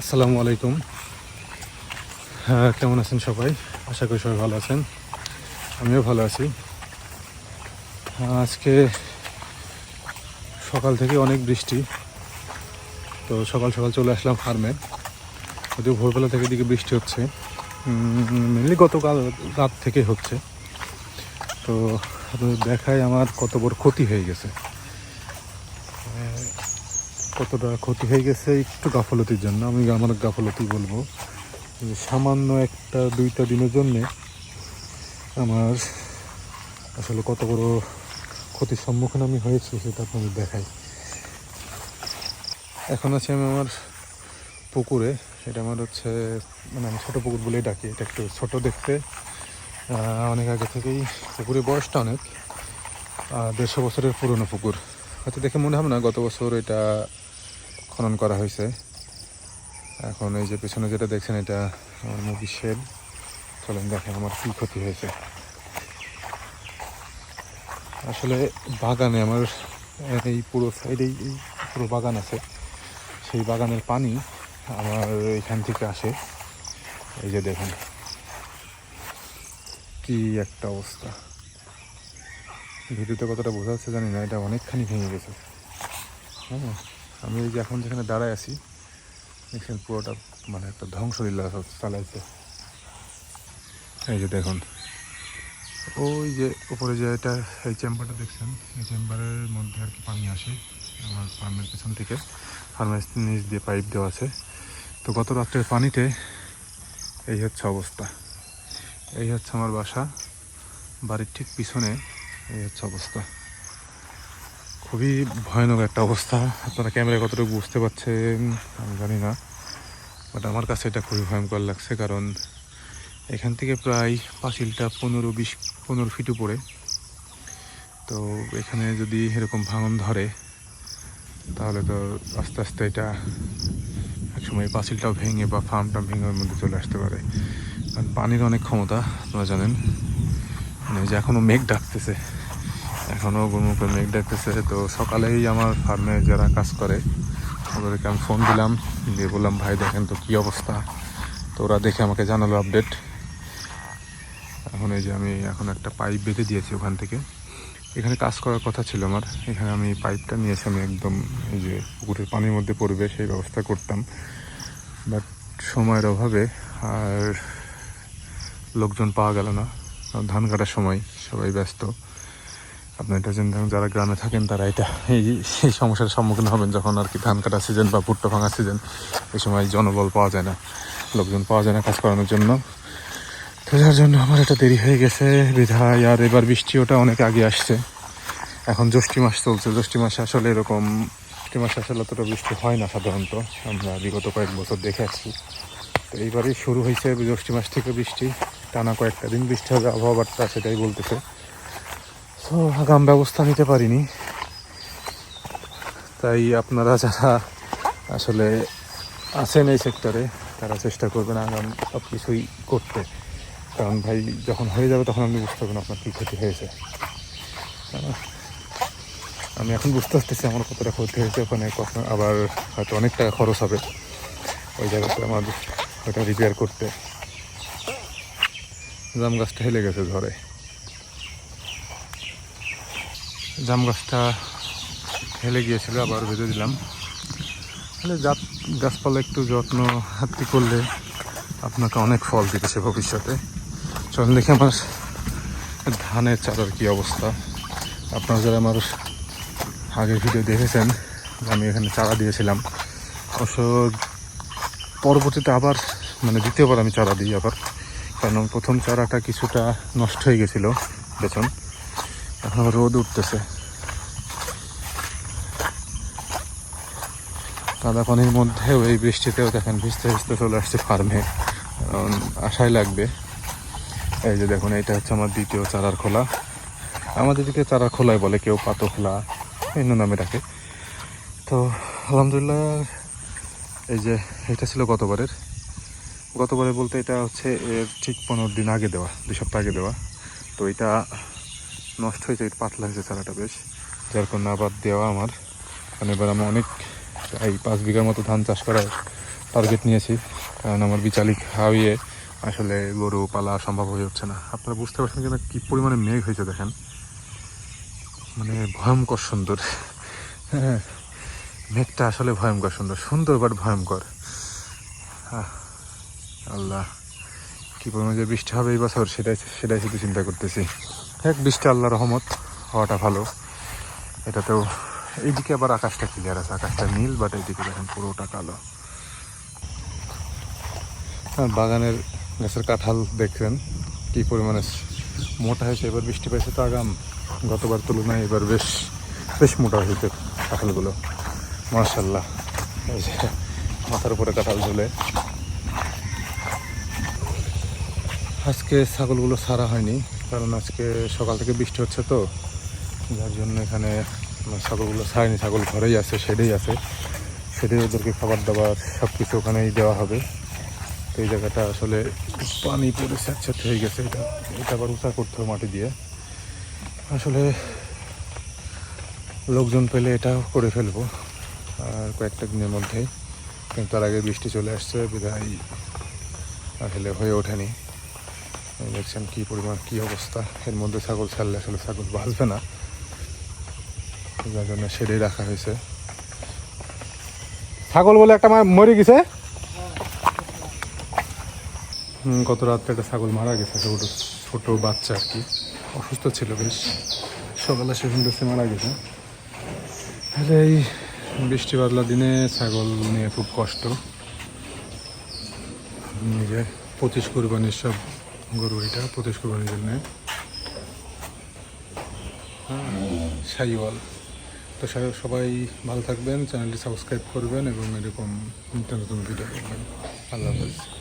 আসসালামু আলাইকুম। হ্যাঁ কেমন আছেন সবাই? আশা করি সবাই ভালো আছেন। আমিও ভালো আছি। আজকে সকাল থেকে অনেক বৃষ্টি। তো সকাল সকাল চলে আসলাম ফার্মে। যদিও ভোরবেলা থেকে দিকে বৃষ্টি হচ্ছে। মেনলি গতকাল রাত থেকে হচ্ছে। তো আপনাদের দেখায় আমার কত বড় ক্ষতি হয়ে গেছে। কতটা ক্ষতি হয়ে গেছে একটু গাফলতির জন্য। আমি আমার গাফলতি বলব সামান্য একটা দুইটা দিনের জন্যে আমার আসলে কত বড় ক্ষতির সম্মুখীন আমি হয়েছি সেটা আপনাদের দেখাই। এখন আছি আমি আমার পুকুরে। এটা আমার হচ্ছে মানে আমি ছোটো পুকুর বলেই ডাকি, এটা একটু ছোট দেখতে। অনেক আগে থেকেই পুকুরের বয়সটা অনেক। দেড়শো বছরের পুরনো পুকুর। হয়তো দেখে মনে হবে না, গত বছর এটা খনন করা হয়েছে। এখন এই যে পেছনে যেটা দেখছেন, এটা আমার মুরগির শেড চলেন দেখেন আমার কী ক্ষতি হয়েছে। আসলে বাগানে আমার, এই পুরো সাইডেই পুরো বাগান আছে। সেই বাগানের পানি আমার এখান থেকে আসে। এই যে দেখুন, কি একটা অবস্থা। ভিডিওতে কতটা বোঝা যাচ্ছে জানি না, এটা অনেকখানি ভেঙে গেছে। হ্যাঁ। আমি এই যে এখন যেখানে দাঁড়ায় আছি, দেখছেন পুরোটা মানে একটা ধ্বংসলীলা চালাইছে। এই যে দেখুন, ওই যে উপরে যে এটা, এই চেম্বারটা দেখছেন, এই চেম্বারের মধ্যে আর কি পানি আসে আমার ফার্মের পেছন থেকে। ফার্মের নিচ দিয়ে পাইপ দেওয়া আছে। তো গত রাত্রের পানিতে এই হচ্ছে অবস্থা। এই হচ্ছে আমার বাসা। বাড়ির ঠিক পিছনে এই হচ্ছে অবস্থা। খুবই ভয়ানক একটা অবস্থা। আপনারা ক্যামেরায় কতটুকু বুঝতে পারছেন, আমি জানি না। বাট আমার কাছে এটা খুবই ভয়ঙ্কর লাগছে কারণ এখান থেকে প্রায় পাঁচিলটা পনেরো বিশ, পনেরো ফিট উপরে। তো এখানে যদি এরকম ভাঙন ধরে, তাহলে তো আস্তে আস্তে এটা একসময় পাঁচিলটাও ভেঙে বা ফার্মটা ভেঙে ওর মধ্যে চলে আসতে পারে। কারণ পানির অনেক ক্ষমতা, আপনারা জানেন। মানে যে এখনও মেঘ ডাকতেছে। এখনও গুরমুখে মেঘ ডাকতেছে তো সকালেই আমার ফার্মে যারা কাজ করে, ওদেরকে আমি ফোন দিলাম, দিয়ে বললাম, ভাই, দেখেন তো কী অবস্থা? তো ওরা দেখে আমাকে জানালো আপডেট এখন এই যে আমি এখন একটা পাইপ বেঁধে দিয়েছি ওখান থেকে। এখানে কাজ করার কথা ছিল আমার। এখানে আমি পাইপটা নিয়েছি, আমি একদম এই যে পুকুরের পানির মধ্যে পড়বে, সেই ব্যবস্থা করতাম। বাট সময়ের অভাবে আর লোকজন পাওয়া গেল না। ধান কাটার সময় সবাই ব্যস্ত। আপনার এটা জানেন যারা গ্রামে থাকেন তারা এটা এই এই সমস্যার সম্মুখীন হবেন যখন আর কি ধান কাটা সিজন বা ভুট্টা ভাঙা সিজন এই সময় জনবল পাওয়া যায় না, লোকজন পাওয়া যায় না কাজ করানোর জন্য। তো যার জন্য আমার এটা দেরি হয়ে গেছে, বিধায় আর এবার বৃষ্টি ওটা অনেক আগে আসছে। এখন জ্যৈষ্ঠী মাস চলছে, জ্যৈষ্ঠী মাসে আসলে এরকম জ্যৈষ্ঠী মাসে আসলে অতটা বৃষ্টি হয় না সাধারণত, আমরা বিগত কয়েক বছর দেখে আসছি। তো এইবারই শুরু হয়েছে জ্যৈষ্ঠী মাস থেকে বৃষ্টি, টানা কয়েকটা দিন বৃষ্টি হবে আবহাওয়া বার্তা সেটাই বলতেছে। তো আগাম ব্যবস্থা নিতে পারিনি। তাই আপনারা যারা আসলে আছেন এই সেক্টরে তারা চেষ্টা করবেন আগাম সব কিছুই করতে। কারণ ভাই, যখন হয়ে যাবে তখন আপনি বুঝতে পারবেন আপনার কী ক্ষতি হয়েছে। আমি এখন বুঝতে পারতেছি আমার কতটা ক্ষতি হয়েছে, ওখানে কখন আবার হয়তো অনেক টাকা খরচ হবে ওই জায়গাতে আমার ওটা রিপেয়ার করতে। জাম গাছটা হেলে গেছে ঝড়ে। জাম গাছটা হেলে গিয়েছিল, আবার বেঁধে দিলাম। তাহলে জাত গাছপালা একটু যত্ন হাতি করলে আপনাকে অনেক ফল দিতেছে ভবিষ্যতে। চলুন দেখি আমার ধানের চারার কি অবস্থা। আপনারা যারা আমার আগের ভিডিও দেখেছেন, আমি এখানে চারা দিয়েছিলাম। অবশ্য পরবর্তীতে আবার মানে দ্বিতীয়বার আমি চারা দিই আবার, কারণ প্রথম চারাটা কিছুটা নষ্ট হয়ে গেছিল বেতন এখন রোদ উঠতেছে। কাদা পানির মধ্যেও এই বৃষ্টিতেও দেখেন ভিজতে ভিজতে চলে আসছে ফার্মে কারণ আশাই লাগবে। এই যে দেখুন এটা হচ্ছে আমার দ্বিতীয় চারার খোলা। আমাদের দিকে চারা খোলাই বলে কেউ পাতো খোলা অন্য নামে ডাকে। তো, আলহামদুলিল্লাহ, এই যে এটা ছিল গতবারের। গতবারে বলতে এটা হচ্ছে এর ঠিক পনেরো দিন আগে দেওয়া, দুই সপ্তাহ আগে দেওয়া। তো এটা নষ্ট হয়েছে পাতলা হয়েছে চারাটা বেশ। যার কারণে আবার দেওয়া আমার। কারণ এবার আমি অনেক এই পাঁচ বিঘার মতো ধান চাষ করার টার্গেট নিয়েছি। কারণ আমার বিচালি খাওয়িয়ে আসলে গরু পালা সম্ভব হয়ে উঠছে না। আপনারা বুঝতে পারছেন কিনা কী পরিমাণে মেঘ হয়েছে দেখেন। মানে ভয়ঙ্কর সুন্দর। হ্যাঁ মেঘটা আসলে ভয়ঙ্কর সুন্দর। সুন্দর বাট ভয়ঙ্কর। আল্লাহ, কী পরিমাণে যে বৃষ্টি হবে এই বছর সেটাই সেটাই শুধু চিন্তা করতেছি। এক বৃষ্টি আল্লাহ রহমত, হওয়াটা ভালো। এটাতেও এইদিকে আবার আকাশটা ক্লিয়ার আছে। আকাশটা নীল বাট এইদিকে দেখেন পুরোটা কালো। হ্যাঁ বাগানের গাছের কাঁঠাল দেখছেন। কি পরিমাণে মোটা হয়েছে। এবার বৃষ্টি পাইছে তো আগাম। গতবার তুলনায় এবার বেশ বেশ মোটা হয়েছে কাঁঠালগুলো। মার্শাল্লাহ এই যে, মাথার উপরে কাঁঠাল ঝুলে। আজকে ছাগলগুলো ছাড়া হয়নি, কারণ আজকে সকাল থেকে বৃষ্টি হচ্ছে তো। যার জন্য এখানে ছাগলগুলো ছাড়েনি ছাগল ঘরেই আছে সেটাই আছে। সেটাই ওদেরকে খাবার দাবার সব কিছু ওখানেই দেওয়া হবে। তো এই জায়গাটা আসলে পানি পড়ে স্যাঁতস্যাঁত হয়ে গেছে। এটা এটা আবার উঁচা করতে হবে মাটি দিয়ে। আসলে লোকজন পেলে এটাও করে ফেলব। আর কয়েকটা দিনের মধ্যেই কিন্তু তার আগে বৃষ্টি চলে আসছে বিধায় আসলে হয়ে ওঠেনি। দেখছেন কী পরিমাণ, কী অবস্থা। এর মধ্যে ছাগল ছাড়লে আসলে ছাগল বাঁচবে না। যার জন্য সেটাই রাখা হয়েছে। ছাগল বলে একটা মরে গেছে? গত রাত্রে একটা ছাগল মারা গেছে, ছোট ছোট বাচ্চা আর কি। অসুস্থ ছিল বেশ। সকালে সেখান থেকে মারা গেছে। তাহলে এই বৃষ্টি বাদলা দিনে ছাগল নিয়ে খুব কষ্ট। নিজে পঁচিশ কুরবানির সব গরু এটা, পঁচিশ কোরবানির জন্য। সাইওয়াল। তো সবাই- ভালো থাকবেন, চ্যানেলটি সাবস্ক্রাইব করবেন এবং এরকম নিত্য নতুন ভিডিও দেখবেন। আল্লাহ হাফেজ।